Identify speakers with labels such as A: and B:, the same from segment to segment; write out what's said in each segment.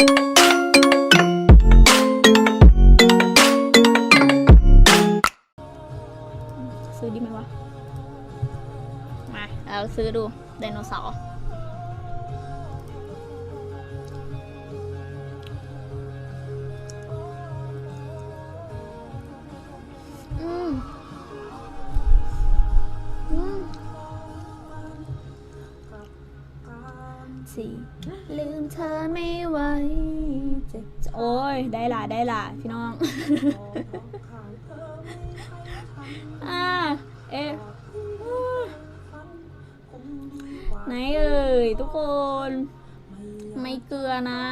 A: ซื้อดีไหมวะ มา เราซื้อดูไดโนเสาร์ สี่ลืมเธอไม่ไหวเจ็บโอ้ย ได้ละได้ละพี่น้อง อ่า เอ๊ะไหนเอ่ยทุกคน ไม่เกลือนะ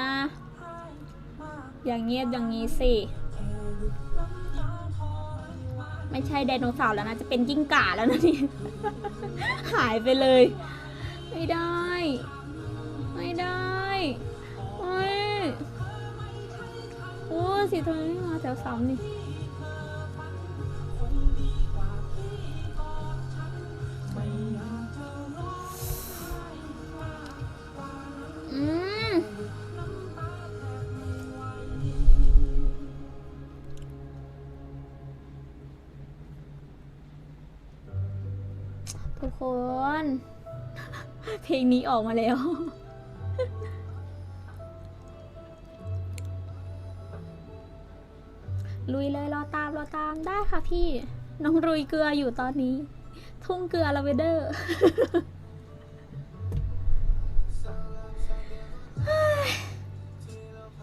A: อย่างเงียบอย่างนี้สิ ไม่ใช่ไดโนเสาร์แล้วนะ จะเป็นกิ้งก่าแล้วนะนี่ หายไปเลย ไม่ได้ ไม่ได้โอ้ยโอ้สีทองนี่มาแถวสามนี่อืมทุกคน เพลงนี้ออกมาแล้ว ลุยเลยรอตามรอตามได้ค่ะพี่ น้องรุยเกลืออยู่ตอนนี้ ทุ่งเกลือลาเวเดอร์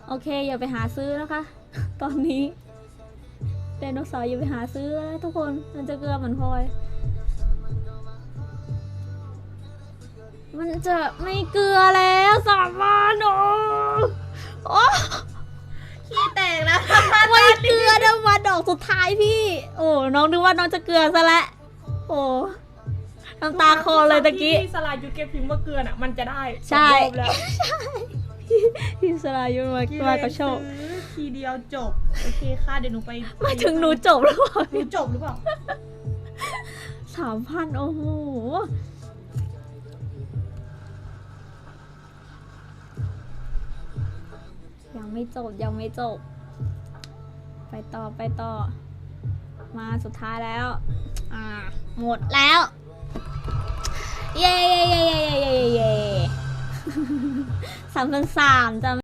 A: โอเค อย่าไปหาซื้อนะคะ ตอนนี้ไดโนเสาร์อย่าไปหาซื้อทุกคนมันจะเกลือเหมือนพลอย มันจะไม่เกลือแล้วสามวันโอ้โอ้
B: ขี้แตกแล้ว
A: ไม่เกลือนะวันดอกสุดท้ายพี่ โอ้น้องนึกว่าน้องจะเกลือซะแล้วโอ้น้ำตาคลอเลยตะกี้
B: ที่สลายยุทธแกพิมพ์ว่าเกลือน่ะมันจะได้
A: ใช่
B: สองรอบแล้ว
A: พี่สลายุมามากับโชค
B: ซื้อทีเดียวจบโอเคค่ะเดี๋ยวหนูไป
A: มาถึงหนูจบแล้วเหรอ
B: หนูจบหรือเปล่า
A: สามพันโอ้โห ยังไม่จบยังไม่จบ ไปต่อไปต่อ มาสุดท้ายแล้ว อ่า หมดแล้ว เย้เย้เย้เย้เย้เย้เย้สามพันสามจะ